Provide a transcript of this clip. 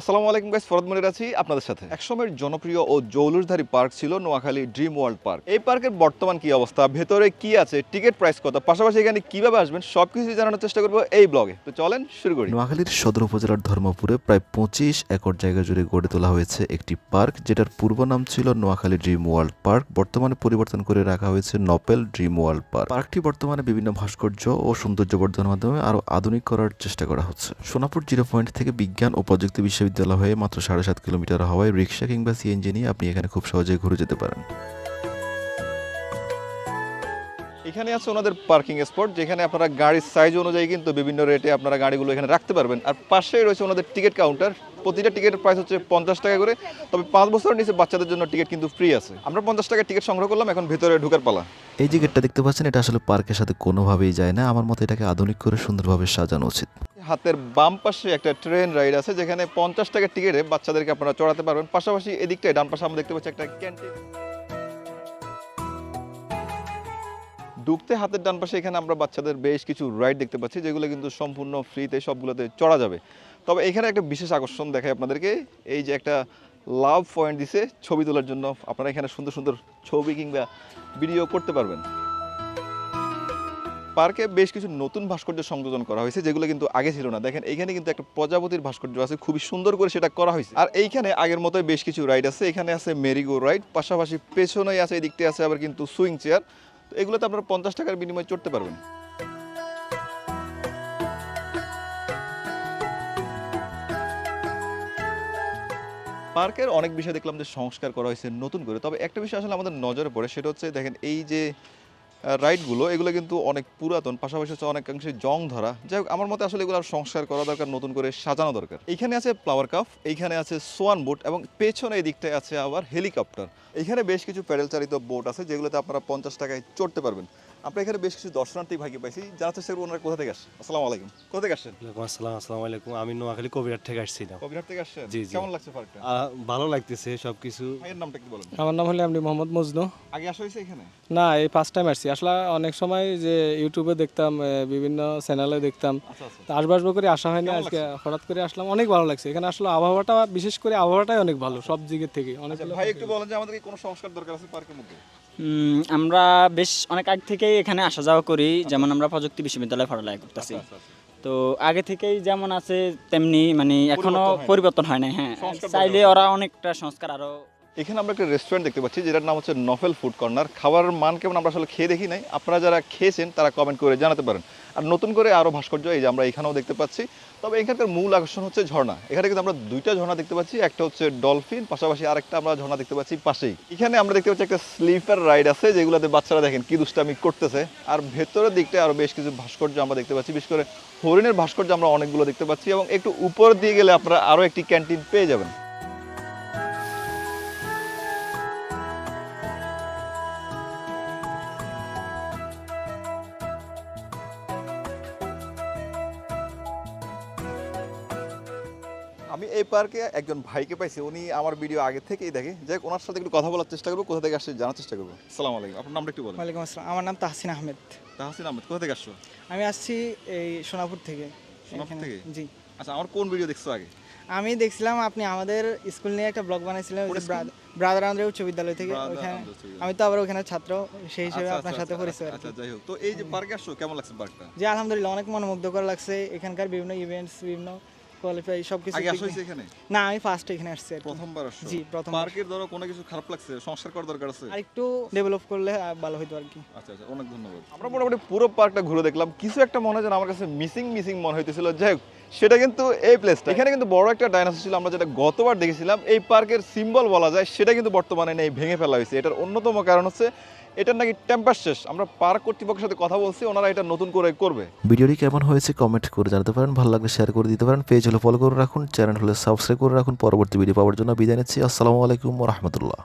আসসালামু আলাইকুম গাইস ফরদ মনির আছি আপনাদের সাথে। একসময়ের জনপ্রিয় ও জৌলুসধারী পার্ক ছিল নোয়াখালী ড্রিম ওয়ার্ল্ড পার্ক এই পার্কের বর্তমান কি অবস্থা ভেতরে কি আছে টিকিট প্রাইস কত পাশাপাশি এখানে কীভাবে আসবেন সবকিছু জানানোর চেষ্টা করব এই ব্লগে তো চলেন শুরু করি। নোয়াখালীর সদর উপজেলার ধর্মপুরে প্রায় পঁচিশ একর জায়গা জুড়ে গড়ে তোলা হয়েছে একটি পার্ক যেটার পূর্ব নাম ছিল নোয়াখালী ড্রিম ওয়ার্ল্ড পার্ক বর্তমানে পরিবর্তন করে রাখা হয়েছে নপেল ড্রিম ওয়ার্ল্ড পার্ক পার্কটি বর্তমানে বিভিন্ন ভাস্কর্য ও সৌন্দর্য বর্ধনের মাধ্যমে আরও আধুনিক করার চেষ্টা করা হচ্ছে। সোনাপুর জিরো পয়েন্ট থেকে বিজ্ঞান ও প্রযুক্তি বিশ্ববিদ্যালয় হয়ে মাত্র সাড়ে সাত কিলোমিটার হওয়ায় রিক্সা কিংবা সিএনজি নিয়ে আপনি এখানে খুব সহজেই ঘুরে যেতে পারেন। এখানে আছে ওনাদের পার্কিং স্পট, যেখানে আপনারা গাড়ির সাইজ অনুযায়ী কিন্তু বিভিন্ন রেটে আপনারা গাড়িগুলো এখানে রাখতে পারবেন। আর পাশেই রয়েছে ওনাদের টিকিট কাউন্টার প্রতিটা টিকিটের প্রাইস হচ্ছে পঞ্চাশ টাকা করে। তবে পাঁচ বছরের নিচে বাচ্চাদের জন্য টিকিট কিন্তু ফ্রি আছে। আমরা পঞ্চাশ টাকা টিকিট সংগ্রহ করলাম, এখন ভেতরে ঢুকার পালা। এই যে গেটটা দেখতে পাচ্ছেন, এটা আসলে পার্কের সাথে কোনোভাবেই যায় না। আমার মতে এটাকে আধুনিক করে সুন্দরভাবে সাজানো উচিত। হাতের বাম পাশে একটা ট্রেন রাইড আছে, যেখানে পঞ্চাশ টাকা টিকিটে বাচ্চাদেরকে আপনারা চড়াতে পারবেন। পাশাপাশি এদিকটায়, ডান পাশে আমরা দেখতে পাচ্ছি একটা ক্যান্টিন। ঢুকতে হাতের ডান পাশে এখানে আমরা বাচ্চাদের বেশ কিছু রাইড দেখতে পাচ্ছি, যেগুলো কিন্তু সম্পূর্ণ ফ্রিতে সবগুলোতে চড়া যাবে। তবে এখানে একটা বিশেষ আকর্ষণ দেখায় আপনাদেরকে, এই যে একটা লাভ পয়েন্ট দিছে ছবি তোলার জন্য আপনারা এখানে সুন্দর সুন্দর ছবি কিংবা ভিডিও করতে পারবেন। পার্কে বেশ কিছু নতুন ভাস্কর্য সংযোজন করা হয়েছে, যেগুলো কিন্তু আগে ছিল না। দেখেন, এখানে কিন্তু একটা প্রজাপতির ভাস্কর্য আছে, খুবই সুন্দর করে সেটা করা হয়েছে। আর এইখানে আগের মতোই বেশ কিছু রাইড আছে, এখানে আছে মেরিগো রাইড পাশাপাশি পেছনেই আছে এই আছে আবার কিন্তু সুইং চেয়ার তো এগুলোতে আপনারা পঞ্চাশ টাকার বিনিময়ে চড়তে পারবেন। পার্কের অনেক বিষয় দেখলাম যে সংস্কার করা হয়েছে নতুন করে। তবে একটা বিষয় আসলে আমাদের নজরে পড়ে, সেটা হচ্ছে দেখেন এই যে রাইডগুলো, এগুলো কিন্তু অনেক পুরাতন, পাশাপাশি হচ্ছে অনেকাংশে জং ধরা। যাই হোক, আমার মতে আসলে এগুলো আর সংস্কার করা দরকার, নতুন করে সাজানো দরকার। এখানে আছে ফ্লাওয়ার কাপ এইখানে আছে সোয়ান বোট এবং পেছনে এই দিকটায় আছে আবার হেলিকপ্টার এখানে বেশ কিছু প্যাডেল চালিত বোট আছে, যেগুলোতে আপনারা পঞ্চাশ টাকায় চড়তে পারবেন। আমরা এখানে বেশ কিছু দর্শনার্থী ভাগে পাইছি। চেষ্টা করব ওনারা কোথা থেকে আসছেন? আসসালামু আলাইকুম। কোথা থেকে আসছেন? ওয়ালাইকুম আসসালাম আসসালামু আলাইকুম। আমি নোয়াখালী কবিরাট থেকে আসছিলাম কবিরহাট থেকে আসছেন? জি, জি। কেমন লাগছে পার্কটা? ভালো লাগতেছে সবকিছু। ভাইয়ের নামটা কি বলেন। আমার নাম হলো এমডি মোহাম্মদ মজনু। আগে আসা হয়েছে এখানে? না এই ফার্স্ট টাইম আসছি। আসলে অনেক সময় যে ইউটিউবে দেখতাম বিভিন্ন চ্যানেলে দেখতাম আচ্ছা আচ্ছা। আসব আসব করে আসা হয় না আজকে হঠাৎ করে আসলাম অনেক ভালো লাগছে। এখানে আসলে আবহাওয়াটা বিশেষ করে আবহাওয়াটাই অনেক ভালো সব দিকের থেকে। অনেক আচ্ছা, ভাই একটু বলেন যে আমাদের কোনো সংস্কার দরকার আছে পার্কের মধ্যে? আমরা বেশ অনেক আগ থেকেই এখানে আসা যাওয়া করি যেমন আমরা প্রযুক্তি বিশ্ববিদ্যালয়ে পড়ালেখা করতেছি আচ্ছা, আচ্ছা। তো আগে থেকেই যেমন আছে তেমনি মানে এখনও পরিবর্তন। হয় নাই হ্যাঁ চাইলে ওরা অনেকটা সংস্কার আরও এখানে আমরা একটা রেস্টুরেন্ট দেখতে পাচ্ছি, যেটার নাম হচ্ছে নফেল ফুড কর্নার খাবারের মান কেমন আমরা আসলে খেয়ে দেখি নাই। আপনারা যারা খেয়েছেন, তারা কমেন্ট করে জানাতে পারেন। আর নতুন করে আরও ভাস্কর্য, এই যে আমরা এখানেও দেখতে পাচ্ছি। তবে এখানকার মূল আকর্ষণ হচ্ছে ঝর্ণা। এখানে কিন্তু আমরা দুইটা ঝর্ণা দেখতে পাচ্ছি, একটা হচ্ছে ডলফিন পাশাপাশি আরেকটা আমরা ঝর্ণা দেখতে পাচ্ছি পাশেই। এখানে আমরা দেখতে পাচ্ছি একটা স্লিপার রাইড আছে, যেগুলোতে বাচ্চারা দেখেন কি দুষ্টামি করতেছে। আর ভেতরের দিকটায় আরও বেশ কিছু ভাস্কর্য আমরা দেখতে পাচ্ছি। বিশেষ করে হরিণের ভাস্কর্য আমরা অনেকগুলো দেখতে পাচ্ছি এবং একটু উপর দিয়ে গেলে আপনারা আরও একটি ক্যান্টিন পেয়ে যাবেন। আমি এই পার্কে একজন ভাইকে পাইছি উনি আমার ভিডিও আগে থেকেই দেখে। যাই ওনার সাথে একটু কথা বলার চেষ্টা করব কোথা থেকে আসছে জানার চেষ্টা করব। সালাম আলাইকুম আপনার নামটা একটু বলেন। ওয়ালাইকুম আসসালাম আমার নাম তাহসিন আহমেদ। তাহসিন আহমেদ কোথা থেকে আসছো? আমি আসছি এই সোনাপুর থেকে। সোনাপুর থেকে? জি। আচ্ছা আমার কোন ভিডিও দেখছ আগে? আমি দেখছিলাম আপনি আমাদের স্কুল নিয়ে একটা ব্লগ বানাইছিলেন ব্রাদার আন্দ্রে উচ্চ বিদ্যালয় থেকে। ওখানে। আমি তো আবার ওখানে ছাত্র সেই হিসেবে আচ্ছা, আপনার আচ্ছা, সাথে আচ্ছা, পরিচয় আচ্ছা যাই হোক তো এই যে পার্কে আসছো কেমন লাগছে পার্কটা? জি আলহামদুলিল্লাহ অনেক মনোমুগ্ধকর লাগছে। এখানকার বিভিন্ন ইভেন্টস বিভিন্ন কোয়ালিফাই সব কিছু আগে আসো এখানে। না আমি ফার্স্ট এখানে আসছি প্রথমবার আসছো? জি, প্রথমবার। পার্কের ধরো কোনো কিছু খারাপ লাগছে? সংস্কার করার দরকার আছে? আর একটু ডেভেলপ করলে ভালো হতো আর কি। আচ্ছা আচ্ছা অনেক ধন্যবাদ। আমরা মোটামুটি পুরো পার্কটা ঘুরে দেখলাম। কিছু একটা মনে হয় যেন আমার কাছে মিসিং মিসিং মনে হইতেছিল। যাই হোক সেটা কিন্তু এই প্লেসটা এখানে কিন্তু বড় একটা ডাইনোসর ছিল। আমরা যেটা গতবার দেখেছিলাম এই পার্কের সিম্বল বলা যায় সেটা কিন্তু বর্তমানে নেই ভেঙে ফেলা হয়েছে। এটার অন্যতম কারণ হচ্ছে এটার নাকি টেম্পার শেষ। আমরা পার্ক কর্তৃপক্ষের সাথে কথা বলছি, ওনারা এটা নতুন করে করবে। ভিডিওটি কেমন হয়েছে কমেন্ট করে জানাতে পারেন। ভালো লাগলে শেয়ার করে দিতে পারেন। পেজ হলে ফলো করে রাখুন চ্যানেল হলে সাবস্ক্রাইব করে রাখুন। পরবর্তী ভিডিও পাওয়ার জন্য বিদায় নিচ্ছি। আসসালামু আলাইকুম রহমতুল্লাহ।